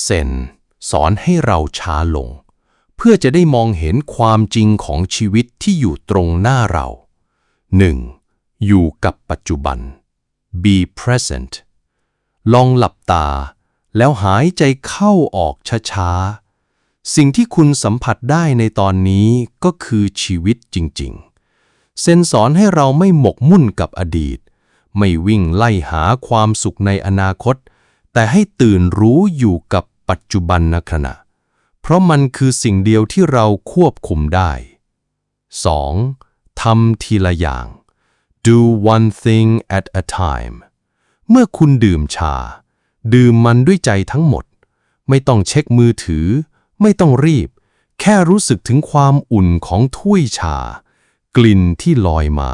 เซนสอนให้เราช้าลง เพื่อจะได้มองเห็นความจริงของชีวิตที่อยู่ตรงหน้าเรา 1. อยู่กับปัจจุบัน be present ลองหลับตา แล้วหายใจเข้าออกช้าๆ สิ่งที่คุณสัมผัสได้ในตอนนี้ก็คือชีวิตจริงๆ เซนสอนให้เราไม่หมกมุ่นกับอดีต ไม่วิ่งไล่หาความสุขในอนาคต แต่ให้ตื่นรู้อยู่กับปัจจุบันนขณะ เพราะมันคือสิ่งเดียวที่เราควบคุมได้ 2. ทำทีละอย่าง do one thing at a time เมื่อคุณดื่มชา ดื่มมันด้วยใจทั้งหมด ไม่ต้องเช็คมือถือ ไม่ต้องรีบ แค่รู้สึกถึงความอุ่นของถ้วยชา กลิ่นที่ลอยมา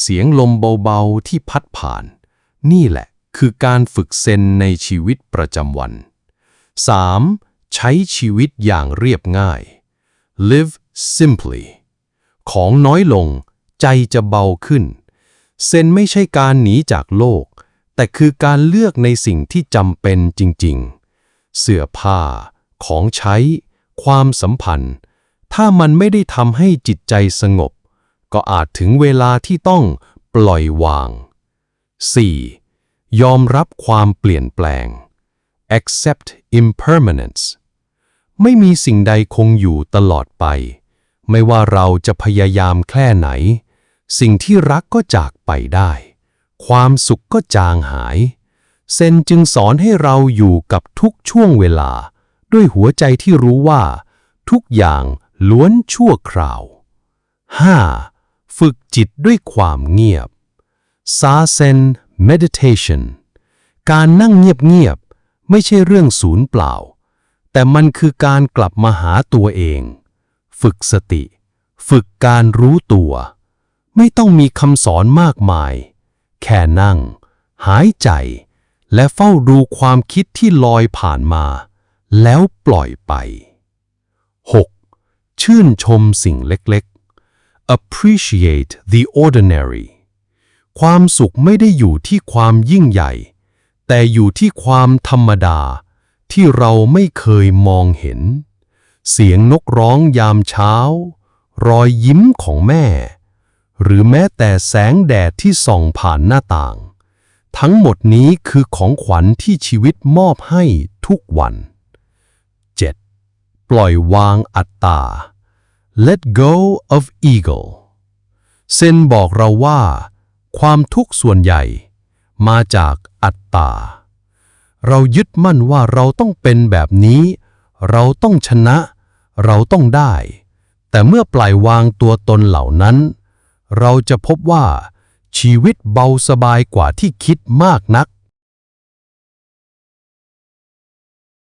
เสียงลมเบาๆที่พัดผ่าน นี่แหละ คือการฝึกเซนในชีวิตประจำวัน 3. ใช้ชีวิตอย่างเรียบง่าย live simply ของน้อยลง ใจจะเบาขึ้น เซนไม่ใช่การหนีจากโลก แต่คือการเลือกในสิ่งที่จำเป็นจริงๆ เสื้อผ้า ของใช้ ความสัมพันธ์ ถ้ามันไม่ได้ทำให้จิตใจสงบ ก็อาจถึงเวลาที่ต้องปล่อยวาง 4. ยอมรับความเปลี่ยนแปลง accept impermanence ไม่มีสิ่งใดคงอยู่ตลอดไป ไม่ว่าเราจะพยายามแค่ไหน สิ่งที่รักก็จากไปได้ ความสุขก็จางหาย เซนจึงสอนให้เราอยู่กับทุกช่วงเวลา ด้วยหัวใจที่รู้ว่า ทุกอย่างล้วนชั่วคราว 5. ฝึกจิตด้วยความเงียบซาเซน meditation การนั่งเงียบๆ ไม่ใช่เรื่องศูนย์เปล่า แต่มันคือการกลับมาหาตัวเอง ฝึกสติ ฝึกการรู้ตัว ไม่ต้องมีคำสอนมากมาย แค่นั่ง หายใจ และเฝ้าดูความคิดที่ลอยผ่านมา แล้วปล่อยไป 6. ชื่นชมสิ่งเล็กๆ appreciate the ordinary ความสุขไม่ได้อยู่ที่ความยิ่งใหญ่ แต่อยู่ที่ความธรรมดา ที่เราไม่เคยมองเห็น เสียงนกร้องยามเช้า รอยยิ้มของแม่ หรือแม้แต่แสงแดดที่ส่องผ่านหน้าต่าง ทั้งหมดนี้คือของขวัญที่ชีวิตมอบให้ทุกวัน 7. ปล่อยวางอัตตา let go of ego เซนบอกเราว่า ความทุกข์ส่วนใหญ่ มาจากอัตตา เรายึดมั่นว่าเราต้องเป็นแบบนี้ เราต้องชนะ เราต้องได้ แต่เมื่อปล่อยวางตัวตนเหล่านั้น เราจะพบว่าชีวิตเบาสบายกว่าที่คิดมากนัก